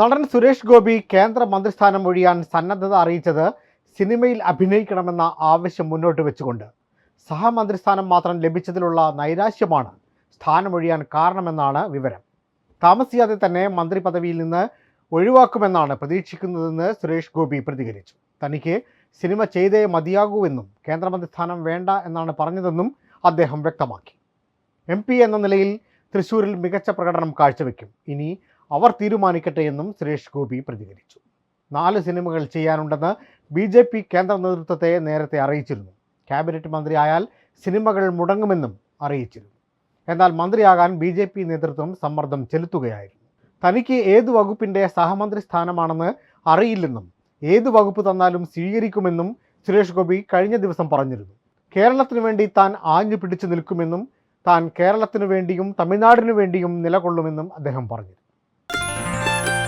നടൻ സുരേഷ് ഗോപി കേന്ദ്ര മന്ത്രിസ്ഥാനം ഒഴിയാൻ സന്നദ്ധത അറിയിച്ചത് സിനിമയിൽ അഭിനയിക്കണമെന്ന ആവശ്യം മുന്നോട്ട് വെച്ചുകൊണ്ട്. സഹമന്ത്രിസ്ഥാനം മാത്രം ലഭിച്ചതിലുള്ള നൈരാശ്യമാണ് സ്ഥാനമൊഴിയാൻ കാരണമെന്നാണ് വിവരം. താമസിയാതെ തന്നെ മന്ത്രി പദവിയിൽ നിന്ന് ഒഴിവാക്കുമെന്നാണ് പ്രതീക്ഷിക്കുന്നതെന്ന് സുരേഷ് ഗോപി പ്രതികരിച്ചു. തനിക്ക് സിനിമ ചെയ്തേ മതിയാകൂവെന്നും കേന്ദ്രമന്ത്രി സ്ഥാനം വേണ്ട എന്നാണ് പറഞ്ഞതെന്നും അദ്ദേഹം വ്യക്തമാക്കി. എം എന്ന നിലയിൽ തൃശൂരിൽ മികച്ച പ്രകടനം കാഴ്ചവെക്കും. ഇനി അവർ തീരുമാനിക്കട്ടെ എന്നും സുരേഷ് ഗോപി പ്രതികരിച്ചു. നാല് സിനിമകൾ ചെയ്യാനുണ്ടെന്ന് ബി ജെ പി കേന്ദ്ര നേതൃത്വത്തെ നേരത്തെ അറിയിച്ചിരുന്നു. ക്യാബിനറ്റ് മന്ത്രിയായാൽ സിനിമകൾ മുടങ്ങുമെന്നും അറിയിച്ചിരുന്നു. എന്നാൽ മന്ത്രിയാകാൻ ബി ജെ പി നേതൃത്വം സമ്മർദ്ദം ചെലുത്തുകയായിരുന്നു. തനിക്ക് ഏത് വകുപ്പിന്റെ സഹമന്ത്രി സ്ഥാനമാണെന്ന് അറിയില്ലെന്നും ഏത് വകുപ്പ് തന്നാലും സ്വീകരിക്കുമെന്നും സുരേഷ് ഗോപി കഴിഞ്ഞ ദിവസം പറഞ്ഞിരുന്നു. കേരളത്തിനു വേണ്ടി താൻ ആഞ്ഞു പിടിച്ചു നിൽക്കുമെന്നും താൻ കേരളത്തിനു വേണ്ടിയും തമിഴ്നാടിനു വേണ്ടിയും നിലകൊള്ളുമെന്നും അദ്ദേഹം പറഞ്ഞു